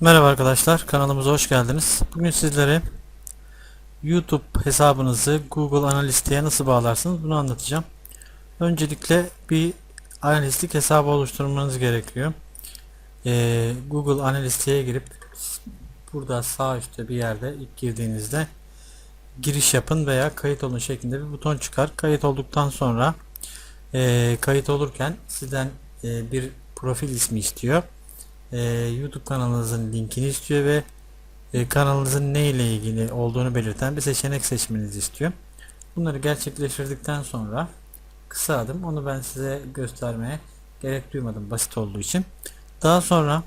Merhaba arkadaşlar, kanalımıza hoş geldiniz. Bugün sizlere YouTube hesabınızı Google Analytics'e nasıl bağlarsınız bunu anlatacağım. Öncelikle bir analistlik hesabı oluşturmanız gerekiyor. Ee, Google Analytics'e girip burada sağ üstte bir yerde ilk girdiğinizde giriş yapın veya kayıt olun şeklinde bir buton çıkar. Kayıt olduktan sonra e, kayıt olurken sizden e, bir profil ismi istiyor e, YouTube kanalınızın linkini istiyor ve e, kanalınızın ne ile ilgili olduğunu belirten bir seçenek seçmenizi istiyor. Bunları gerçekleştirdikten sonra kısa adım onu ben size göstermeye gerek duymadım basit olduğu için. Daha sonra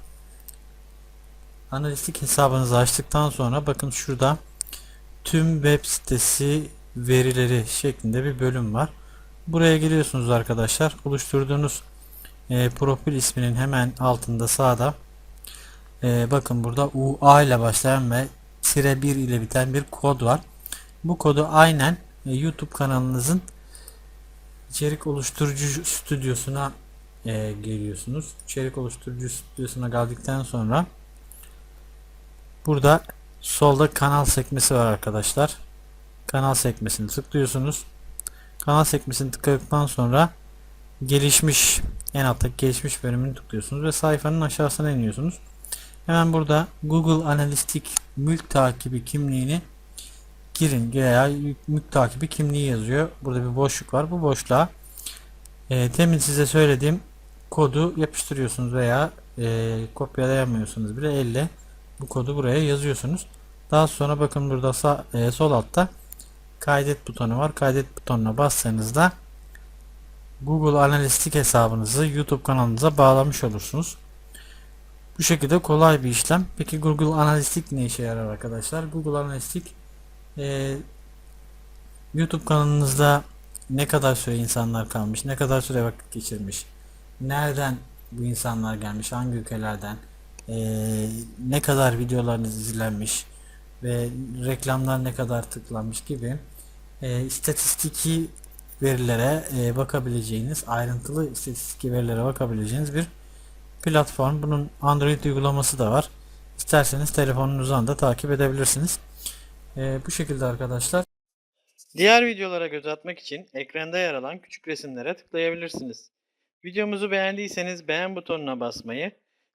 analistik hesabınızı açtıktan sonra bakın şurada tüm web sitesi verileri şeklinde bir bölüm var. Buraya geliyorsunuz arkadaşlar. Oluşturduğunuz e, profil isminin hemen altında sağda e, bakın burada UA ile başlayan ve tire 1 ile biten bir kod var. Bu kodu aynen e, YouTube kanalınızın içerik oluşturucu stüdyosuna e, geliyorsunuz. İçerik oluşturucu stüdyosuna geldikten sonra burada solda kanal sekmesi var arkadaşlar. Kanal sekmesini tıklıyorsunuz. Kanal sekmesini tıkladıktan sonra gelişmiş en alttaki gelişmiş bölümünü tıklıyorsunuz ve sayfanın aşağısına iniyorsunuz. Hemen burada Google Analistik mülk takibi kimliğini girin veya mülk takibi kimliği yazıyor. Burada bir boşluk var. Bu boşluğa e, temin size söylediğim kodu yapıştırıyorsunuz veya e, kopyalayamıyorsunuz bile elle bu kodu buraya yazıyorsunuz. Daha sonra bakın burada sağ, e, sol altta kaydet butonu var. Kaydet butonuna bassanız da Google Analistik hesabınızı YouTube kanalınıza bağlamış olursunuz. Bu şekilde kolay bir işlem. Peki Google Analistik ne işe yarar arkadaşlar? Google Analistik e, YouTube kanalınızda ne kadar süre insanlar kalmış, ne kadar süre vakit geçirmiş, nereden bu insanlar gelmiş, hangi ülkelerden, e, ne kadar videolarınız izlenmiş ve reklamlar ne kadar tıklanmış gibi e, istatistiki verilere e, bakabileceğiniz, ayrıntılı istatistik verilere bakabileceğiniz bir platform. Bunun Android uygulaması da var. İsterseniz telefonunuzdan da takip edebilirsiniz. E, bu şekilde arkadaşlar. Diğer videolara göz atmak için ekranda yer alan küçük resimlere tıklayabilirsiniz. Videomuzu beğendiyseniz beğen butonuna basmayı,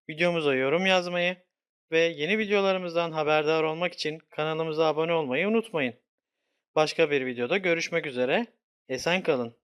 videomuza yorum yazmayı ve yeni videolarımızdan haberdar olmak için kanalımıza abone olmayı unutmayın. Başka bir videoda görüşmek üzere. Esen kalın.